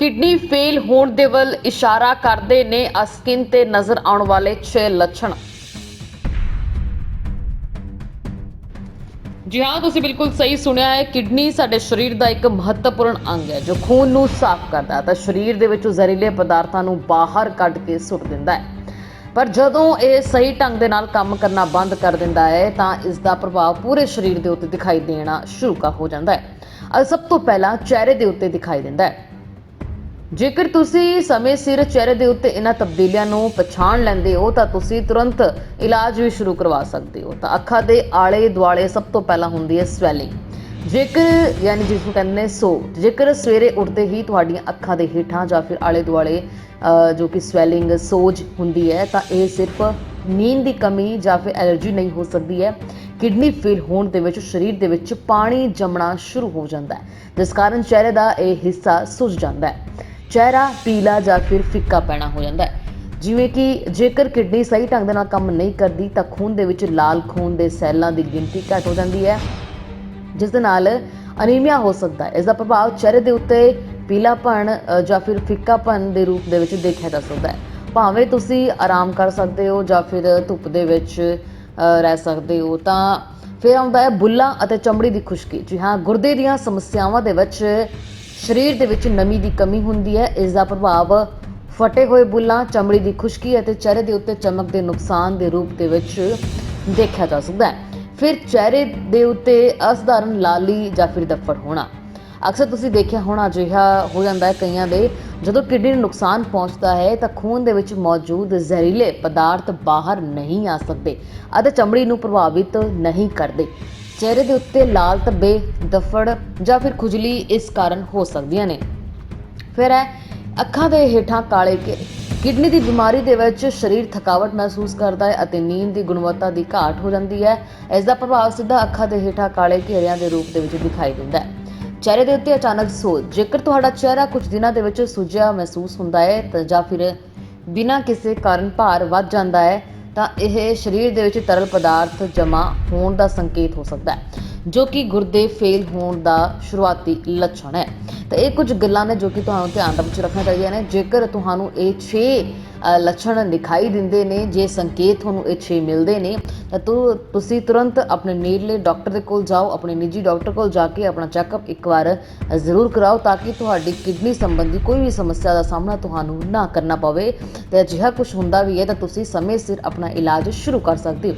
Kidney fail ਹੋਣ ਦੇ ਵੱਲ ਇਸ਼ਾਰਾ ਕਰਦੇ ਨੇ ਸਕਿਨ ਤੇ ਨਜ਼ਰ ਆਉਣ ਵਾਲੇ 6 ਲੱਛਣ। ਜੀ ਹਾਂ, ਤੁਸੀਂ ਬਿਲਕੁਲ ਸਹੀ ਸੁਣਿਆ ਹੈ, ਕਿਡਨੀ ਸਾਡੇ ਸਰੀਰ ਦਾ ਇੱਕ ਮਹੱਤਵਪੂਰਨ ਅੰਗ ਹੈ, ਜੋ ਖੂਨ ਨੂੰ ਸਾਫ਼ ਕਰਦਾ ਹੈ, ਤਾਂ ਸਰੀਰ ਦੇ ਵਿੱਚੋਂ ਜ਼ਹਿਰੀਲੇ ਪਦਾਰਥਾਂ ਨੂੰ ਬਾਹਰ ਕੱਢ ਕੇ ਸੁੱਟ ਦਿੰਦਾ ਹੈ। ਪਰ ਜਦੋਂ ਇਹ ਸਹੀ ਢੰਗ ਦੇ ਨਾਲ ਕੰਮ ਕਰਨਾ ਬੰਦ ਕਰ ਦਿੰਦਾ ਹੈ, ਤਾਂ ਇਸ ਦਾ ਪ੍ਰਭਾਵ ਪੂਰੇ ਸਰੀਰ ਦੇ ਉੱਤੇ ਦਿਖਾਈ ਦੇਣਾ ਸ਼ੁਰੂ ਹੋ ਜਾਂਦਾ ਹੈ। ਅਤੇ ਸਭ ਤੋਂ ਪਹਿਲਾਂ ਚਿਹਰੇ ਦੇ ਉੱਤੇ ਦਿਖਾਈ ਦਿੰਦਾ ਹੈ। ਜੇਕਰ ਤੁਸੀਂ ਸਮੇਂ ਸਿਰ ਚਿਹਰੇ ਦੇ ਉੱਤੇ ਇਹਨਾਂ ਤਬਦੀਲੀਆਂ ਨੂੰ ਪਛਾਣ ਲੈਂਦੇ ਹੋ, ਤਾਂ ਤੁਸੀਂ ਤੁਰੰਤ ਇਲਾਜ ਵੀ ਸ਼ੁਰੂ ਕਰਵਾ ਸਕਦੇ ਹੋ। ਤਾਂ ਅੱਖਾਂ ਦੇ ਆਲੇ ਦੁਆਲੇ ਸਭ ਤੋਂ ਪਹਿਲਾਂ ਹੁੰਦੀ ਹੈ ਸਵੈਲਿੰਗ। ਜੇਕਰ, ਯਾਨੀ ਜਿਸ ਨੂੰ ਕਹਿੰਦੇ ਨੇ ਸੋ, ਜੇਕਰ ਸਵੇਰੇ ਉੱਠਦੇ ਹੀ ਤੁਹਾਡੀਆਂ ਅੱਖਾਂ ਦੇ ਹੇਠਾਂ ਜਾਂ ਫਿਰ ਆਲੇ ਦੁਆਲੇ ਜੋ ਕਿ ਸਵੈਲਿੰਗ ਸੋਜ ਹੁੰਦੀ ਹੈ, ਤਾਂ ਇਹ ਸਿਰਫ ਨੀਂਦ ਦੀ ਕਮੀ ਜਾਂ ਫਿਰ ਐਲਰਜੀ ਨਹੀਂ ਹੋ ਸਕਦੀ ਹੈ। ਕਿਡਨੀ ਫੇਲ ਹੋਣ ਦੇ ਵਿੱਚ, ਸਰੀਰ ਦੇ ਵਿੱਚ ਪਾਣੀ ਜੰਮਣਾ ਸ਼ੁਰੂ ਹੋ ਜਾਂਦਾ ਹੈ। ਜਿਸ ਕਾਰਨ ਚਿਹਰੇ ਦਾ ਇਹ ਹਿੱਸਾ ਸੁੱਜ ਜਾਂਦਾ ਹੈ। ਚਿਹਰਾ ਪੀਲਾ ਜਾਂ ਫਿਰ ਫਿੱਕਾ ਪੈਣਾ ਹੋ ਜਾਂਦਾ ਹੈ। ਜਿਵੇਂ ਕਿ ਜੇਕਰ ਕਿਡਨੀ ਸਹੀ ਢੰਗ ਦੇ ਨਾਲ ਕੰਮ ਨਹੀਂ ਕਰਦੀ ਤਾਂ ਖੂਨ ਦੇ ਵਿੱਚ ਲਾਲ ਖੂਨ ਦੇ ਸੈੱਲਾਂ ਦੀ ਗਿਣਤੀ ਘੱਟ ਹੋ ਜਾਂਦੀ ਹੈ ਜਿਸ ਦੇ ਨਾਲ ਅਨੀਮੀਆ ਹੋ ਸਕਦਾ ਹੈ। ਇਸ ਦਾ ਪ੍ਰਭਾਵ ਚਿਹਰੇ ਦੇ ਉੱਤੇ ਪੀਲਾਪਣ ਅ, ਜਾਂ ਫਿਰ ਫਿੱਕਾਪਣ ਦੇ ਰੂਪ ਦੇ ਵਿੱਚ ਦੇਖਿਆ ਜਾ ਸਕਦਾ ਹੈ। ਭਾਵੇਂ ਤੁਸੀਂ ਆਰਾਮ ਕਰ ਸਕਦੇ ਹੋ ਜਾਂ ਫਿਰ ਧੁੱਪ ਦੇ ਵਿੱਚ ਰਹਿ ਸਕਦੇ ਹੋ ਤਾਂ ਫਿਰ ਆਉਂਦਾ ਹੈ ਬੁੱਲਾਂ ਅਤੇ ਚਮੜੀ ਦੀ ਖੁਸ਼ਕੀ। ਜੀ ਹਾਂ ਗੁਰਦੇ ਦੀਆਂ ਸਮੱਸਿਆਵਾਂ ਦੇ ਵਿੱਚ ਸਰੀਰ ਦੇ ਵਿੱਚ ਨਮੀ ਦੀ ਕਮੀ ਹੁੰਦੀ ਹੈ। ਇਸ ਦਾ ਪ੍ਰਭਾਵ ਫਟੇ ਹੋਏ ਬੁੱਲਾਂ, ਚਮੜੀ ਦੀ ਖੁਸ਼ਕੀ ਅਤੇ ਚਿਹਰੇ ਦੇ ਉੱਤੇ ਚਮਕ ਦੇ ਨੁਕਸਾਨ ਦੇ ਰੂਪ ਦੇ ਵਿੱਚ ਦੇਖਿਆ ਜਾ ਸਕਦਾ ਹੈ। ਫਿਰ ਚਿਹਰੇ ਦੇ ਉੱਤੇ ਅਸਧਾਰਨ ਲਾਲੀ ਜਾਂ ਫਿਰ ਦਫੜ ਹੋਣਾ। ਅਕਸਰ ਤੁਸੀਂ ਦੇਖਿਆ ਹੋਣਾ ਅਜਿਹਾ ਹੋ ਜਾਂਦਾ ਹੈ ਕਈਆਂ ਦੇ। ਜਦੋਂ ਕਿਡਨੀ ਨੂੰ ਨੁਕਸਾਨ ਪਹੁੰਚਦਾ ਹੈ ਤਾਂ ਖੂਨ ਦੇ ਵਿੱਚ ਮੌਜੂਦ ਜ਼ਹਿਰੀਲੇ ਪਦਾਰਥ ਬਾਹਰ ਨਹੀਂ ਆ ਸਕਦੇ ਅਤੇ ਚਮੜੀ ਨੂੰ ਪ੍ਰਭਾਵਿਤ ਨਹੀਂ ਕਰਦੇ। ਚਿਹਰੇ ਦੇ ਉੱਤੇ ਲਾਲ ਧੱਬੇ, ਦਫੜ ਜਾਂ ਫਿਰ ਖੁਜਲੀ ਇਸ ਕਾਰਨ ਹੋ ਸਕਦੀਆਂ ਨੇ। ਫਿਰ ਹੈ ਅੱਖਾਂ ਦੇ ਹੇਠਾਂ ਕਾਲੇ ਘੇਰੇ ਕਿਡਨੀ ਦੀ ਬਿਮਾਰੀ ਦੇ ਵਿੱਚ ਸਰੀਰ ਥਕਾਵਟ ਮਹਿਸੂਸ ਕਰਦਾ ਹੈ ਅਤੇ ਨੀਂਦ ਦੀ ਗੁਣਵੱਤਾ ਦੀ ਘਾਟ ਹੋ ਜਾਂਦੀ ਹੈ। ਇਸ ਦਾ ਪ੍ਰਭਾਵ ਸਿੱਧਾ ਅੱਖਾਂ ਦੇ ਹੇਠਾਂ ਕਾਲੇ ਘੇਰਿਆਂ ਦੇ ਰੂਪ ਦੇ ਵਿੱਚ ਦਿਖਾਈ ਦਿੰਦਾ ਹੈ। ਚਿਹਰੇ ਦੇ ਉੱਤੇ ਅਚਾਨਕ ਸੋਜ, ਜੇਕਰ ਤੁਹਾਡਾ ਚਿਹਰਾ ਕੁਝ ਦਿਨਾਂ ਦੇ ਵਿੱਚ ਸੁੱਜਿਆ ਮਹਿਸੂਸ ਹੁੰਦਾ ਹੈ ਤਾਂ ਜਾਂ ਫਿਰ ਬਿਨਾਂ ਕਿਸੇ ਕਾਰਨ ਭਾਰ ਵੱਧ ਜਾਂਦਾ ਹੈ ਤਾਂ ਇਹ ਸਰੀਰ ਦੇ ਵਿੱਚ ਤਰਲ ਪਦਾਰਥ ਜਮ੍ਹਾਂ ਹੋਣ ਦਾ ਸੰਕੇਤ ਹੋ ਸਕਦਾ ਹੈ, ਜੋ ਕਿ ਗੁਰਦੇ ਫੇਲ ਹੋਣ ਦਾ ਸ਼ੁਰੂਆਤੀ ਲੱਛਣ ਹੈ। ਤਾਂ ਇਹ ਕੁਝ ਗੱਲਾਂ ਨੇ ਜੋ ਕਿ ਤੁਹਾਨੂੰ ਧਿਆਨ ਦੇ ਵਿੱਚ ਰੱਖਣਾ ਚਾਹੀਦੀਆਂ ਨੇ। ਜੇਕਰ ਤੁਹਾਨੂੰ ਇਹ 6 ਲੱਛਣ ਦਿਖਾਈ ਦਿੰਦੇ ਨੇ, ਜੇ ਸੰਕੇਤ ਤੁਹਾਨੂੰ ਇਹ 6 ਮਿਲਦੇ ਨੇ, ਤਾਂ ਤੁਸੀਂ ਤੁਰੰਤ ਆਪਣੇ ਨੇੜਲੇ ਡਾਕਟਰ ਦੇ ਕੋਲ ਜਾਓ, ਆਪਣੇ ਨਿੱਜੀ ਡਾਕਟਰ ਕੋਲ ਜਾ ਕੇ ਆਪਣਾ ਚੈੱਕਅਪ ਇੱਕ ਵਾਰ ਜ਼ਰੂਰ ਕਰਾਓ ਤਾਂ ਕਿ ਤੁਹਾਡੀ ਕਿਡਨੀ ਸੰਬੰਧੀ ਕੋਈ ਵੀ ਸਮੱਸਿਆ ਦਾ ਸਾਹਮਣਾ ਤੁਹਾਨੂੰ ਨਾ ਕਰਨਾ ਪਵੇ। ਤੇ ਅਜਿਹਾ ਕੁਝ ਹੁੰਦਾ ਵੀ ਹੈ ਤਾਂ ਤੁਸੀਂ ਸਮੇਂ ਸਿਰ ਆਪਣਾ ਇਲਾਜ ਸ਼ੁਰੂ ਕਰ ਸਕਦੇ ਹੋ।